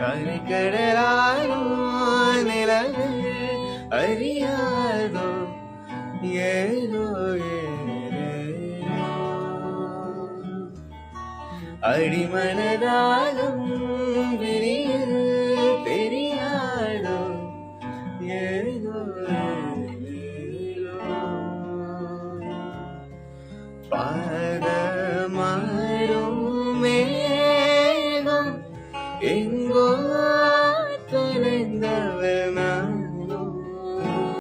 அலைக்கடலானோ நிலவு அறியாதோ? ஏதோ அடிமனதாலும் விரியில் பெரியாடோ ஏதோ. பாத 云过。